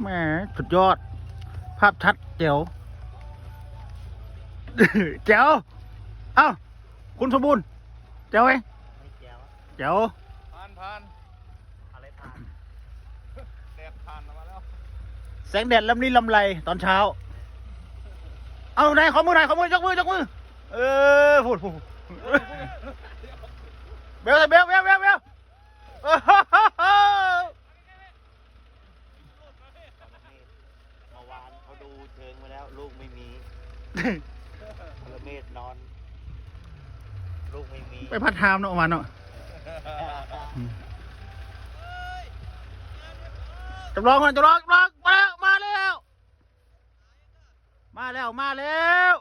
แหมสุดยอด ภาพชัดเจ๋วแจ๋วเอ้า คุณสมบูรณ์แจ๋วไหมไม่เจียวแจ๋วผ่านผ่านอะไรผ่านแดดผ่านมาแล้ว แสงแดดลำนี้ลำไรตอนเช้า เอาไหนขอมือหน่อยขอมือยกมือยกมือ เออพูดพูดเบลเบลเบลเบลเบลเออ เมื่อวานเขา ดูเชิงมาแล้ว ลูกไม่มีพลเมศนอน ลูกไม่มีไปพัดทามเนาะมาเนาะจำลองก่อนจำลองจำลองมาแล้ว มาแล้ว มาแล้ว มาแล้ว